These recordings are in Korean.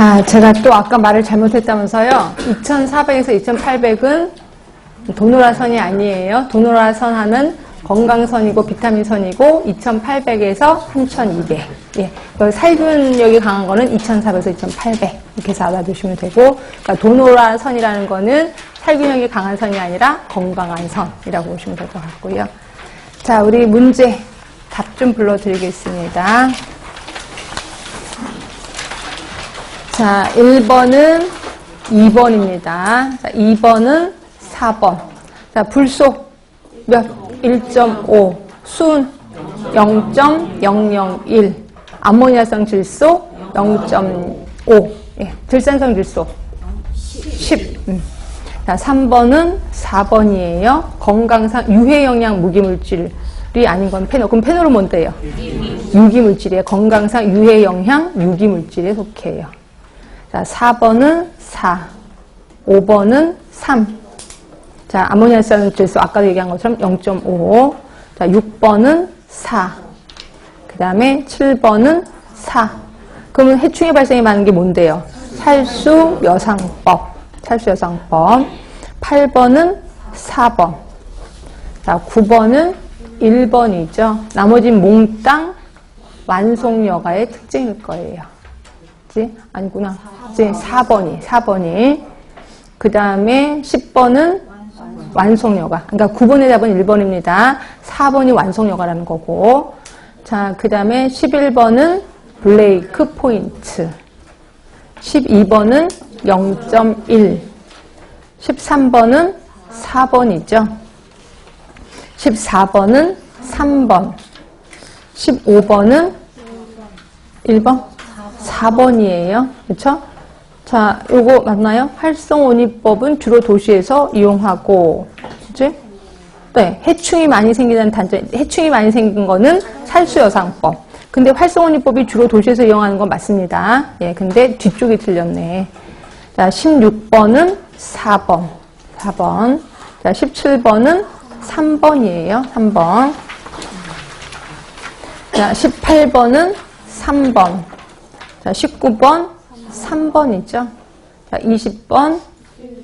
자, 제가 또 아까 말을 잘못했다면서요. 2,400에서 2,800은 도노라선이 아니에요. 도노라선 하는 건강선이고 비타민선이고 2,800에서 3,200. 예, 살균력이 강한 거는 2,400에서 2,800 이렇게 해서 알아두시면 되고, 그러니까 도노라선이라는 거는 살균력이 강한 선이 아니라 건강한 선이라고 보시면 될 것 같고요. 자, 우리 문제 답 좀 불러드리겠습니다. 자, 1번은 2번입니다. 자, 2번은 4번. 자, 불소 몇? 1.5. 순 0.001. 암모니아성 질소 0.5. 예, 들산성 질소 10. 음. 자, 3번은 4번이에요. 건강상 유해 영양 무기물질이 아닌 건 페놀. 그럼 페놀은 뭔데요? 유기물질이에요. 건강상 유해 영양 유기물질에 속해요. 자, 4번은 4, 5번은 3. 자, 아모니아산 질소 아까도 얘기한 것처럼 0.5. 자, 6번은 4. 그 다음에 7번은 4. 그러면 해충의 발생이 많은 게 뭔데요? 살수 여상법. 살수 여상법. 8번은 4번. 자, 9번은 1번이죠. 나머진 몽땅 완송여가의 특징일 거예요. 그치? 아니구나. 이제 4번이, 4번이. 그 다음에 10번은 완성여가. 그러니까 9번의 답은 1번입니다. 4번이 완성여가라는 거고. 자, 그 다음에 11번은 블레이크 포인트. 12번은 0.1. 13번은 4번이죠. 14번은 3번. 15번은 1번? 4번이에요. 그렇죠? 자, 요거 맞나요? 활성온이법은 주로 도시에서 이용하고, 그치? 네, 해충이 많이 생기는 단점, 해충이 많이 생긴 거는 살수여상법. 근데 활성온이법이 주로 도시에서 이용하는 건 맞습니다. 예, 근데 뒤쪽이 틀렸네. 자, 16번은 4번. 4번. 자, 17번은 3번이에요. 3번. 자, 18번은 3번. 자, 19번 3번이죠. 자, 20번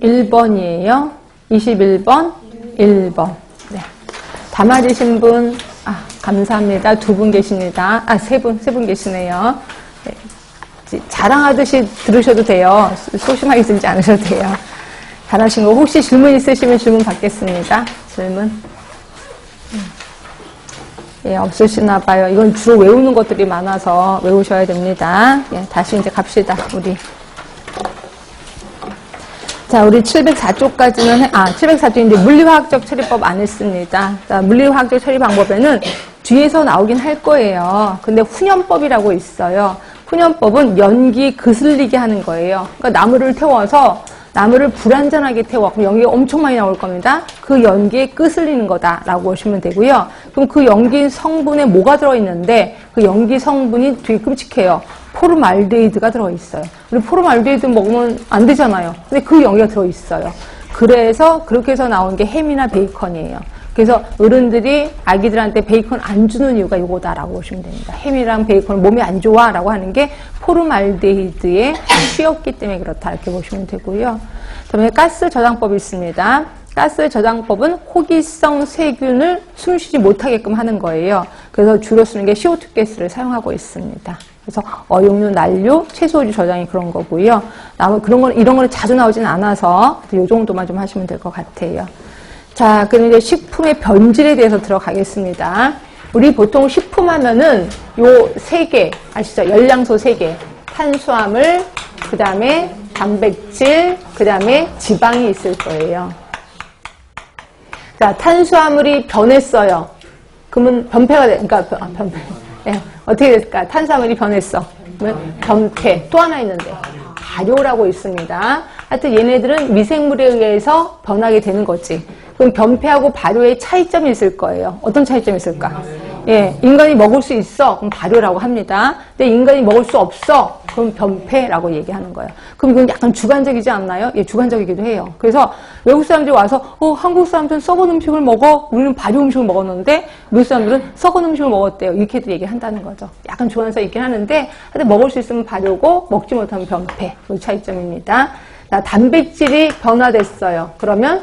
1번이에요. 21번 1번. 네. 다 맞으신 분, 아, 감사합니다. 두 분 계십니다. 아, 세 분, 세 분 계시네요. 네. 자랑하듯이 들으셔도 돼요. 소심하게 듣지 않으셔도 돼요. 잘하신 거. 혹시 질문 있으시면 질문 받겠습니다. 질문. 예, 없으시나 봐요. 이건 주로 외우는 것들이 많아서 외우셔야 됩니다. 예, 다시 이제 갑시다, 우리. 자, 우리 704쪽까지는, 아, 704쪽인데 물리화학적 처리법 안 했습니다. 자, 물리화학적 처리 방법에는 뒤에서 나오긴 할 거예요. 근데 훈연법이라고 있어요. 훈연법은 연기 그슬리게 하는 거예요. 그러니까 나무를 태워서 나무를 불안전하게 태워. 그럼 연기가 엄청 많이 나올 겁니다. 그 연기에 끄슬리는 거다라고 보시면 되고요. 그럼 그 연기 성분에 뭐가 들어있는데 그 연기 성분이 되게 끔찍해요. 포르말데히드가 들어있어요. 우리 포르말데히드 먹으면 안 되잖아요. 근데 그 연기가 들어있어요. 그래서 그렇게 해서 나온 게 햄이나 베이컨이에요. 그래서 어른들이 아기들한테 베이컨 안 주는 이유가 이거다라고 보시면 됩니다. 햄이랑 베이컨 몸에 안 좋아라고 하는 게 포르말데히드에 취였기 때문에 그렇다 이렇게 보시면 되고요. 그다음에 가스 저장법이 있습니다. 가스 저장법은 호기성 세균을 숨쉬지 못하게끔 하는 거예요. 그래서 주로 쓰는 게 CO2 가스를 사용하고 있습니다. 그래서 어용류, 난류, 채소류 저장이 그런 거고요. 그런 거 이런 거는 자주 나오지는 않아서 이 정도만 좀 하시면 될 것 같아요. 자, 그럼 이제 식품의 변질에 대해서 들어가겠습니다. 우리 보통 식품 하면은 요 세 개, 아시죠? 열량소 세 개. 탄수화물, 그 다음에 단백질, 그 다음에 지방이 있을 거예요. 자, 탄수화물이 변했어요. 그러면 변폐가 돼, 그러니까 변, 아, 변폐. 예, 어떻게 될까? 탄수화물이 변했어. 변폐. 또 하나 있는데. 발효라고 있습니다. 하여튼 얘네들은 미생물에 의해서 변하게 되는 거지. 그럼 변폐하고 발효의 차이점이 있을 거예요. 어떤 차이점이 있을까? 예, 인간이 먹을 수 있어. 그럼 발효라고 합니다. 근데 인간이 먹을 수 없어. 그럼 변폐라고 얘기하는 거예요. 그럼 이건 약간 주관적이지 않나요? 예, 주관적이기도 해요. 그래서 외국 사람들이 와서 어, 한국 사람들은 썩은 음식을 먹어. 우리는 발효 음식을 먹었는데 미국 사람들은 썩은 음식을 먹었대요. 이렇게도 얘기한다는 거죠. 약간 주관성 있긴 하는데 하여튼 먹을 수 있으면 발효고 먹지 못하면 변폐. 그 차이점입니다. 자, 단백질이 변화됐어요. 그러면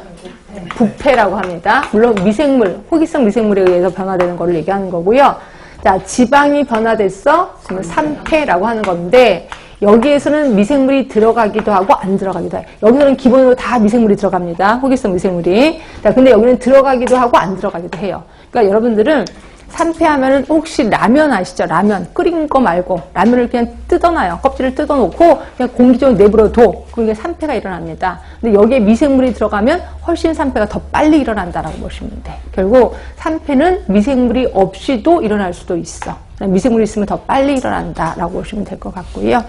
부패라고 합니다. 물론 미생물, 호기성 미생물에 의해서 변화되는 거를 얘기하는 거고요. 자, 지방이 변화됐어? 그러면 산패라고 하는 건데, 여기에서는 미생물이 들어가기도 하고 안 들어가기도 해요. 여기서는 기본으로 다 미생물이 들어갑니다. 호기성 미생물이. 자, 근데 여기는 들어가기도 하고 안 들어가기도 해요. 그러니까 여러분들은 산패하면은 혹시 라면 아시죠? 라면 끓인 거 말고 라면을 그냥 뜯어놔요. 껍질을 뜯어놓고 그냥 공기적으로 내버려둬. 그게 산패가 일어납니다. 근데 여기에 미생물이 들어가면 훨씬 산패가 더 빨리 일어난다라고 보시면 돼. 결국 산패는 미생물이 없이도 일어날 수도 있어. 미생물이 있으면 더 빨리 일어난다라고 보시면 될 것 같고요.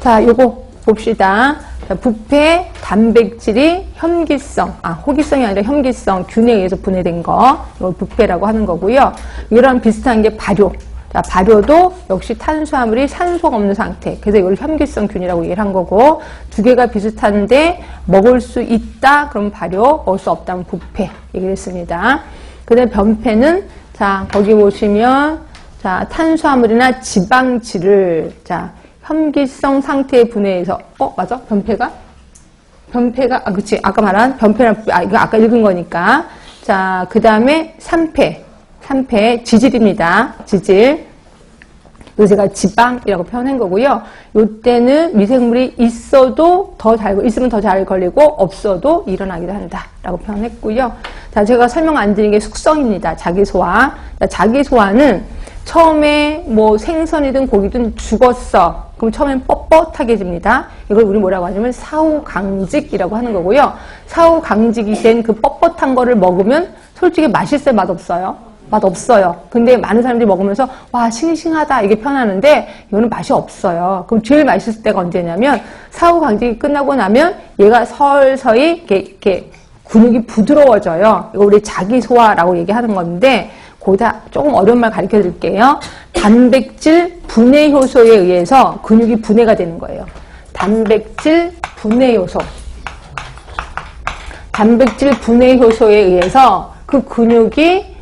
자, 요거 봅시다. 자, 부패 단백질이 혐기성, 아, 호기성이 아니라 혐기성, 균에 의해서 분해된 거, 이걸 부패라고 하는 거고요. 이랑 비슷한 게 발효. 자, 발효도 역시 탄수화물이 산소가 없는 상태. 그래서 이걸 혐기성 균이라고 얘기를 한 거고, 두 개가 비슷한데, 먹을 수 있다? 그럼 발효, 먹을 수 없다면 부패. 얘기를 했습니다. 그 다음에 변폐는, 자, 거기 보시면, 자, 탄수화물이나 지방질을, 자, 혐기성 상태의 분해에서, 어, 맞아? 변폐가? 변폐가, 아, 그치. 아까 말한 변폐랑, 아, 이거 아까 읽은 거니까. 자, 그 다음에 산패. 산패, 지질입니다. 지질. 그래서 제가 지방이라고 표현한 거고요. 요때는 미생물이 있어도 더 잘, 있으면 더 잘 걸리고, 없어도 일어나기도 한다. 라고 표현했고요. 자, 제가 설명 안 드린 게 숙성입니다. 자기소화. 자, 자기소화는 처음에 뭐 생선이든 고기든 죽었어. 그럼 처음엔 뻣뻣하게 집니다. 이걸 우리 뭐라고 하냐면 사후강직이라고 하는 거고요. 사후강직이 된 그 뻣뻣한 거를 먹으면 솔직히 맛있어요? 맛없어요? 맛없어요. 근데 많은 사람들이 먹으면서 와 싱싱하다 이게 편하는데 이거는 맛이 없어요. 그럼 제일 맛있을 때가 언제냐면 사후강직이 끝나고 나면 얘가 서서히 이렇게, 이렇게 근육이 부드러워져요. 이거 우리 자기소화라고 얘기하는 건데 고다 조금 어려운 말 가르쳐 드릴게요. 단백질 분해 효소에 의해서 근육이 분해가 되는 거예요. 단백질 분해 효소. 단백질 분해 효소에 의해서 그 근육이